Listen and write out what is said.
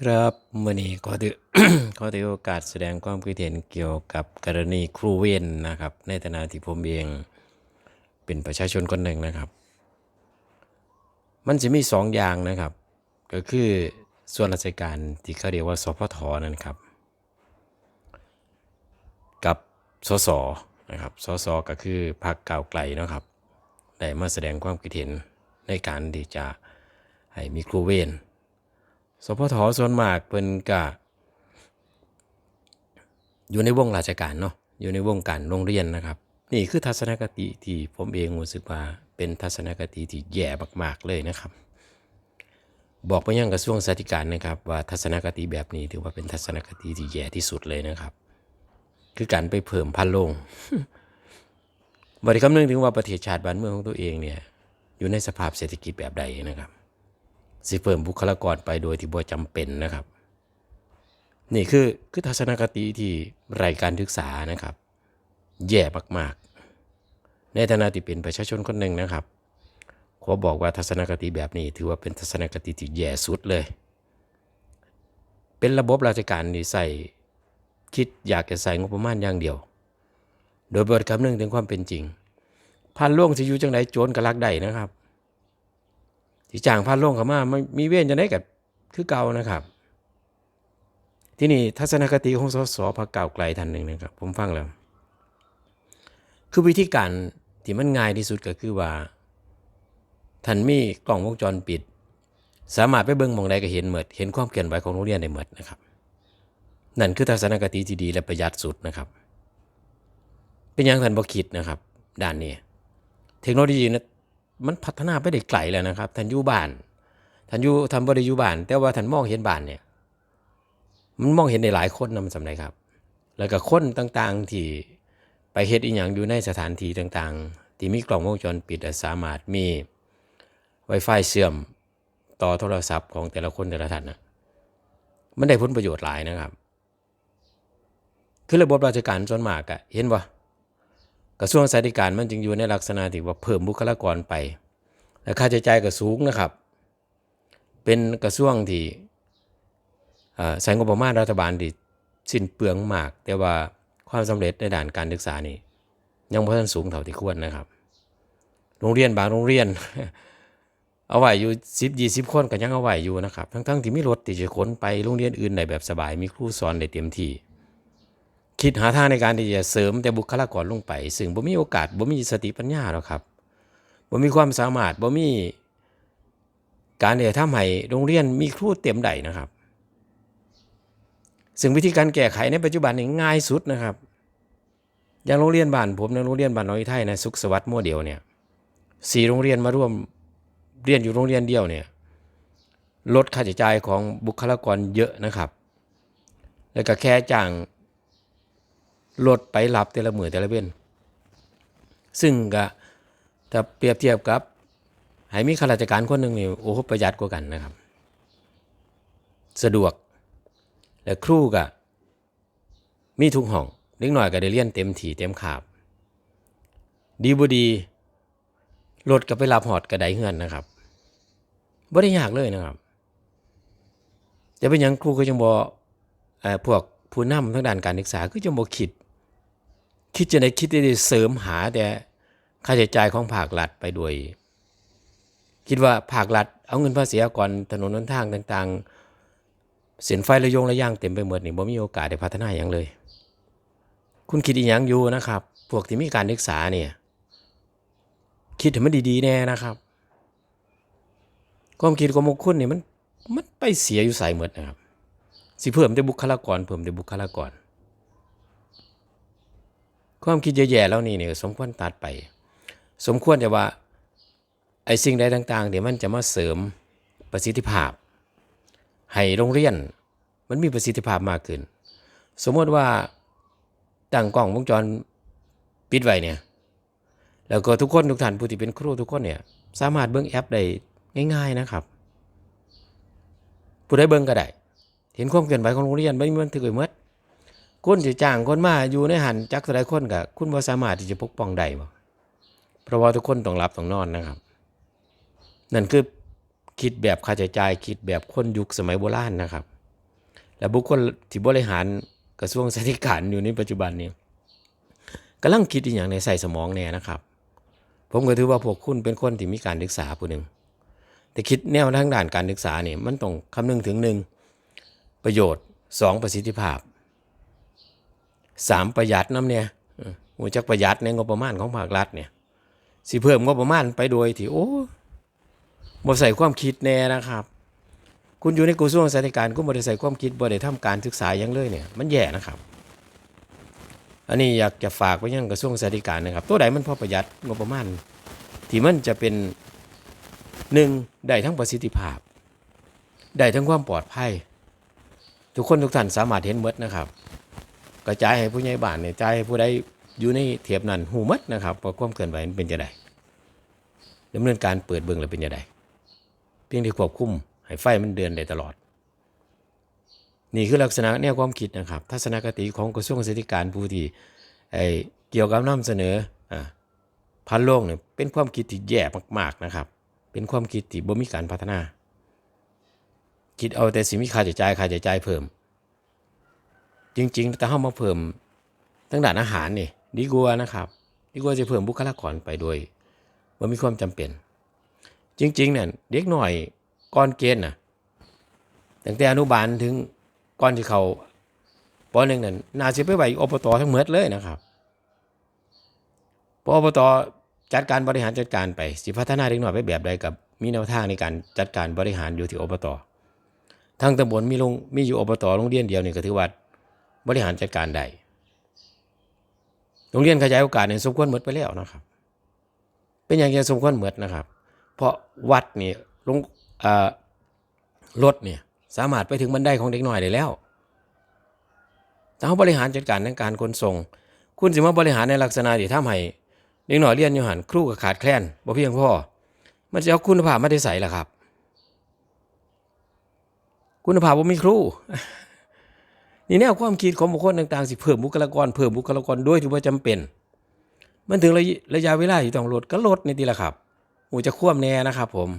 ครับมื่อนี้ขอถือขอถือโอกาสแสดงความคิดเห็นเกี่ยวกับกรณีครูเวนนะครับ ในฐานะที่ผมเองเป็นประชาชนคนหนึ่งนะครับ มันจะมีสองอย่างนะครับ ก็คือส่วนราชการที่เขาเรียกว่าสพทนั่นครับ กับสสนะครับสสก็คือพรรคก้าวไกลนะครับได้มาแสดงความคิดเห็นในการที่จะให้มีครูเวน สพทส่วนมากเพิ่นก็อยู่ในวงราชการเนาะอยู่ในวงการโรงเรียนนะครับ นี่คือทัศนคติที่ผมเองรู้สึกว่าเป็นทัศนคติที่แย่มาก ๆ เลยนะครับ บอกไปยังกระทรวงสาธการนะครับ ว่าทัศนคติแบบนี้ถือว่าเป็นทัศนคติที่แย่ที่สุดเลยนะครับ คือการไปเพิ่มพันโลงบริคำนึงถึงว่าประเทศชาติบ้านเมืองของตัวเองเนี่ยอยู่ในสภาพเศรษฐกิจแบบใดนะครับ สิเพิ่มบุคลากรไปโดยที่บ่จำเป็นนะครับ นี่คือคือทัศนคติที่ไร้การศึกษานะครับ แย่มากๆ ในฐานะที่เป็นประชาชนคนหนึ่งนะครับขอบอกว่าทัศนคติแบบนี้ ถือว่าเป็นทัศนคติที่แย่สุดเลย เป็นระบบราชการที่ใส่คิดอยากจะใส่งบประมาณอย่างเดียว โดยบริคำนึงถึงความเป็นจริงพันล่วงสิอยู่จังไดโจรกระลักได้นะครับ ที่จ้างพันโลงเขามาไม่มีเว้นจะได้กับคือเก่านะครับ ที่นี่ทัศนคติของสสพักเก่าไกลท่านหนึ่งนะครับ ผมฟังแล้ว คือวิธีการที่มันง่ายที่สุดก็คือว่าท่านมีกล้องวงจรปิด สามารถไปเบิ่งมองใดก็เห็นหมดเห็นความเคลื่อนไหวของโรงเรียนได้หมดนะครับ นั่นคือทัศนคติที่ดีและประหยัดสุดนะครับ เป็นอย่างท่านบ่คิดนะครับ ด้านนี้ เทคโนโลยีนะ มันพัฒนาไปได้ไกลแล้วนะครับท่านอยู่บ้านท่านอยู่ทำบริยู่บ้าน แต่ว่าท่านมองเห็นบ้านเนี่ยมันมองเห็นในหลายคนนำสำไรครับ แล้วก็คนต่างๆที่ไปเฮ็ดอีหยังอยู่ในสถานที่ต่างๆ ที่มีกล้องวงจรปิดสามารถมี Wi-Fi เชื่อมต่อโทรศัพท์ของแต่ละคนแต่ละท่านนะมันได้ผลประโยชน์หลายนะครับ คือระบบราชการส่วนมากอะเห็นบ่ กระทรวงสาธารณสุขมันจึงอยู่ในลักษณะที่ว่าเพิ่มบุคลากรไปและค่าใช้จ่ายก็สูงนะครับ เป็นกระทรวงที่เอ่อใช้งบประมาณรัฐบาลที่สิ้นเปลืองมาก แต่ว่าความสำเร็จในด้านการศึกษานี่ยังไม่ทันสูงเท่าที่ควรนะครับ โรงเรียนบางโรงเรียน เอาไว้อยู่สิบยี่สิบคนก็ยังเอาไว้อยู่นะครับ ทั้งๆที่มีรถที่จะขนไปโรงเรียนอื่นได้แบบสบาย มีครูสอนได้เต็มที่ คิดหาทางในการที่จะเสริมแต่บุคลากรลงไป ซึ่งบ่มีโอกาสบ่มีสติปัญญาหรอกครับบ่มีความสามารถบ่มีการที่จะทำให้โรงเรียนมีครูเต็มได้นะครับ ซึ่งวิธีการแก้ไขในปัจจุบันนี่ง่ายสุดนะครับ อย่างโรงเรียนบ้านผมในโรงเรียนบ้านน้อยไทยนะสุขสวัสดิ์โมเดลเนี่ยสี่โรงเรียนมาร่วมเรียนอยู่โรงเรียนเดียวเนี่ยลดค่าใช้จ่ายของบุคลากรเยอะนะครับ แล้วก็แค่จ้าง รถไปรับแต่ละมือแต่ละเว้นซึ่งก็ถ้าเปรียบเทียบกับให้มีข้าราชการคนหนึ่งนี่โอ้โหประหยัดกว่ากันนะครับ สะดวก และครูก็มีทุกห้องเล็กหน่อยก็ได้เรียนเต็มที่เต็มขาบ ดีบดีรถก็ไปรับหอดกระไดเฮือนนะครับบ่ได้ยากเลยนะครับ แต่เป็นหยังครูก็ยังบอ่อพวกผู้นำทางด้านการศึกษาก็จะบ่คิด คิดจะได้คิดได้เสริมหาแต่ค่าใช้จ่ายของภาครัฐไปด้วย คิดว่าภาครัฐเอาเงินภาษีอากรถนนหนทางต่าง ๆ เส้นไฟระยงระย่างเต็มไปหมดนี่บ่มีโอกาสได้พัฒนาอย่างเลย คุณคิดอีหยังอยู่นะครับ พวกที่มีการศึกษาเนี่ยคิดให้มันดีๆแน่นะครับ ความคิดของพวกคุณนี่ยมันมันไปเสียอยู่ใส่หมดนะครับ สิเพิ่มแต่บุคลากรเพิ่มแต่บุคลากร ความคิดแย่ๆแล้วนี่เนี่ยสมควรตัดไป สมควรจะว่าไอ้สิ่งใดต่างๆเดี๋ยวมันจะมาเสริมประสิทธิภาพ ให้โรงเรียน มันมีประสิทธิภาพมากขึ้น สมมติว่าตั้งกล้องวงจรปิดไว้เนี่ยแล้วก็ทุกคนทุกท่านผู้ที่เป็นครูทุกคนเนี่ยสามารถเบิ่งแอปได้ง่าย ๆนะครับ ผู้ใดเบิ่งก็ได้ เห็นความเคลื่อนไหวของโรงเรียนไม่มีมันถือไว้หมด คุณสิจ้างคนมาอยู่ในหันจักหลายคนกับคุณบ่สามารถที่จะปกป้องได้บ่เพราะว่าทุกคนต้องรับต้องนอนนะครับ นั่นคือคิดแบบค่าใช้จ่ายคิดแบบคนยุคสมัยโบราณนะครับ และบุคคลที่บริหารกระทรวงสาธารณสุขอยู่ในปัจจุบันนี้กำลังคิดอีกอย่างในใส่สมองแน่นะครับ ผมก็ถือว่าพวกคุณเป็นคนที่มีการศึกษาผู้หนึ่งแต่คิดแนวทางด้านการศึกษาเนี่ยมันต้องคำนึงถึงหนึ่งประโยชน์สองประสิทธิภาพ สามประหยัดน้ำเนี่ยหัวจักประหยัดในงบประมาณของภาครัฐเนี่ยสิเพิ่มงบประมาณไปโดยที่โอ้บ่ใส่ความคิดแน่นะครับ คุณอยู่ในกระทรวงสาธารณสุขคุณบ่ได้ใส่ความคิดบ่ได้ทำการศึกษาหยังเลยเนี่ย มันแย่นะครับ อันนี้อยากจะฝากไว้ยังกระทรวงสาธารณสุขนะครับ ตัวใดมันพอประหยัดงบประมาณที่มันจะเป็นหนึ่งได้ทั้งประสิทธิภาพ ได้ทั้งความปลอดภัย ทุกคนทุกท่านสามารถเห็นหมดนะครับ กระจายให้ผู้ใหญ่บ้านเนี่ยจ่ายให้ผู้ใดอยู่ในเทียบนั้นหูหมดนะครับว่าความเกินไหวมันเป็นจะไดดำเนินการเปิดเบิ่งแล้วเป็นจะไดเพียงที่ควบคุมให้ไฟมันเดินได้ตลอด นี่คือลักษณะแนวความคิดนะครับ ทัศนคติของกระทรวงศึกษาธิการผู้ที่ไอ้เกี่ยวกับนำเสนออ่าพันโลกเนี่ยเป็นความคิดที่แย่มากๆนะครับ เป็นความคิดที่บ่มีการพัฒนา คิดเอาแต่สิมีค่าใช้จ่ายค่าใช้จ่ายเพิ่ม จริง ๆ แต่เฮามาเพิ่มทั้งด้านอาหารนี่ดีกว่านะครับ ดีกว่าจะเพิ่มบุคลากรไปโดยบ่มีความจำเป็น จริงๆเนี่ยเด็กหน่อยก่อนเกณฑ์นะตั้งแต่อนุบาลถึงก่อนที่เขาปหนึ่งนั่นน่าสิไปไว้อบตทั้งหมดเลยนะครับพออบตจัดการบริหารจัดการไป สิพัฒนาเด็กน้อยไปแบบใดกับมีแนวทางในการจัดการบริหารอยู่ที่อบตทางตำบลมีโรงมีอยู่อบตโรงเรียนเดียวนี่ก็ถือว่า บริหารจัดการได้โรงเรียนขยายโอกาสเนี่ยสมควรหมดไปแล้วนะครับ เป็นอย่างยังสมควรหมดนะครับ เพราะวัดนี่ลงรถเนี่ยสามารถไปถึงบันไดของเด็กน้อยได้แล้วถ้าเขาบริหารจัดการในการขนส่ง คุณสิมาบริหารในลักษณะที่ทำให้เด็กหน่อยเรียนอยู่หันครูก็ขาดแคลนบ่เพียงพอมันจะเอาคุณภาพมาได้ใส่ล่ะครับ คุณภาพบ่มีครู นี่แนวความคิดของบุคคลต่างๆสิเพิ่มบุคลากรเพิ่มบุคลากรด้วยถือว่าจำเป็น มันถึงระยะระยะเวลาที่ต้องลดก็ลดในทีละครับอูจะควบแน่นะครับผม